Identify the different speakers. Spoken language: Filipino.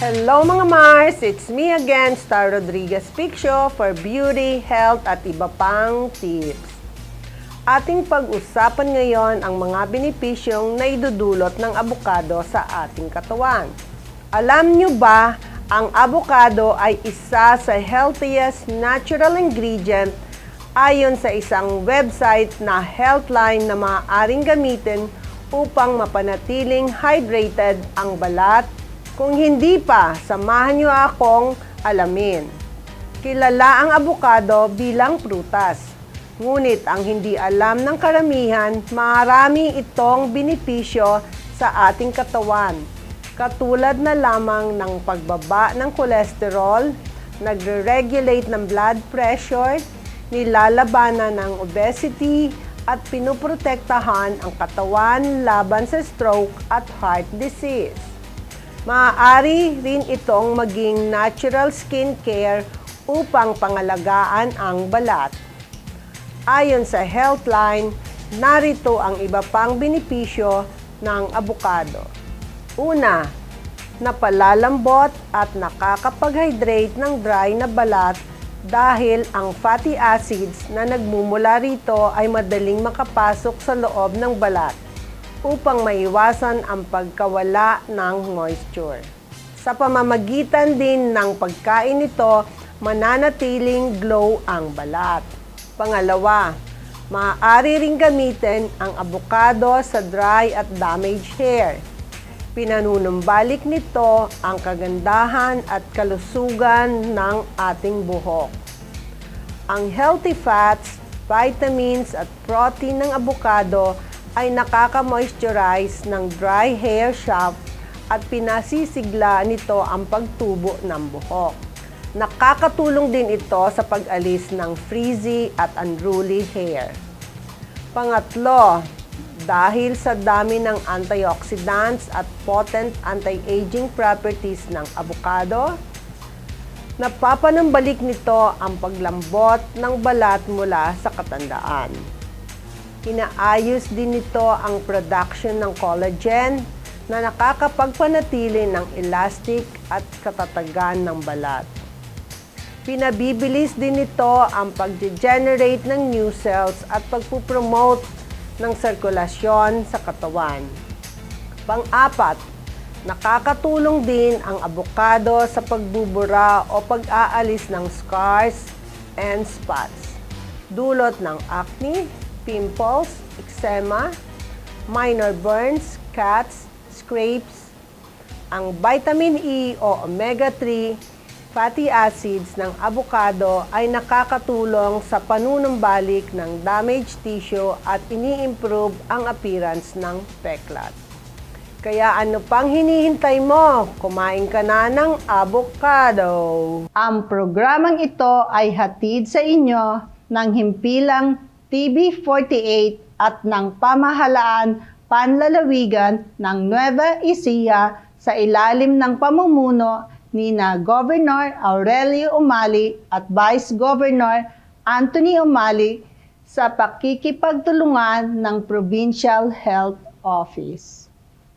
Speaker 1: Hello mga Mars! It's me again, Star Rodriguez Picture for beauty, health at iba pang tips. Ating pag-usapan ngayon ang mga benepisyong naidudulot ng abukado sa ating katawan. Alam nyo ba, ang abukado ay isa sa healthiest natural ingredient ayon sa isang website na Healthline na maaaring gamitin upang mapanatiling hydrated ang balat. Kung hindi pa, samahan nyo akong alamin. Kilala ang abukado bilang prutas. Ngunit ang hindi alam ng karamihan, marami itong benepisyo sa ating katawan. Katulad na lamang ng pagbaba ng kolesterol, nagre-regulate ng blood pressure, nilalabanan ng obesity, at pinuprotektahan ang katawan laban sa stroke at heart disease. Maaari rin itong maging natural skincare upang pangalagaan ang balat. Ayon sa Healthline, narito ang iba pang benepisyo ng abukado. Una, napalalambot at nakakapag-hydrate ng dry na balat dahil ang fatty acids na nagmumula rito ay madaling makapasok sa loob ng balat upang maiwasan ang pagkawala ng moisture. Sa pamamagitan din ng pagkain nito, mananatiling glow ang balat. Pangalawa, maaari ring gamitin ang abukado sa dry at damaged hair. Pinanunumbalik nito ang kagandahan at kalusugan ng ating buhok. Ang healthy fats, vitamins at protein ng abukado ay nakaka-moisturize ng dry hair shaft at pinasisigla nito ang pagtubo ng buhok. Nakakatulong din ito sa pag-alis ng frizzy at unruly hair. Pangatlo, dahil sa dami ng antioxidants at potent anti-aging properties ng avocado, napapanambalik nito ang paglambot ng balat mula sa katandaan. Inaayos din nito ang production ng collagen na nakakapagpanatili ng elastic at katatagan ng balat. Pinabibilis din nito ang pag-generate ng new cells at pagpupromote ng sirkulasyon sa katawan. Pang-apat, nakakatulong din ang abukado sa pagbubura o pag-aalis ng scars and spots. Dulot ng acne, pimples, eczema, minor burns, cuts, scrapes, ang vitamin E o omega-3 fatty acids ng avocado ay nakakatulong sa panunumbalik ng damaged tissue at ini-improve ang appearance ng peklat. Kaya ano pang hinihintay mo? Kumain ka na ng avocado.
Speaker 2: Ang programang ito ay hatid sa inyo ng himpilang TV48 at ng pamahalaan panlalawigan ng Nueva Ecija sa ilalim ng pamumuno ni na Governor Aurelio Umali at Vice Governor Anthony Umali sa pakikipagtulungan ng Provincial Health Office.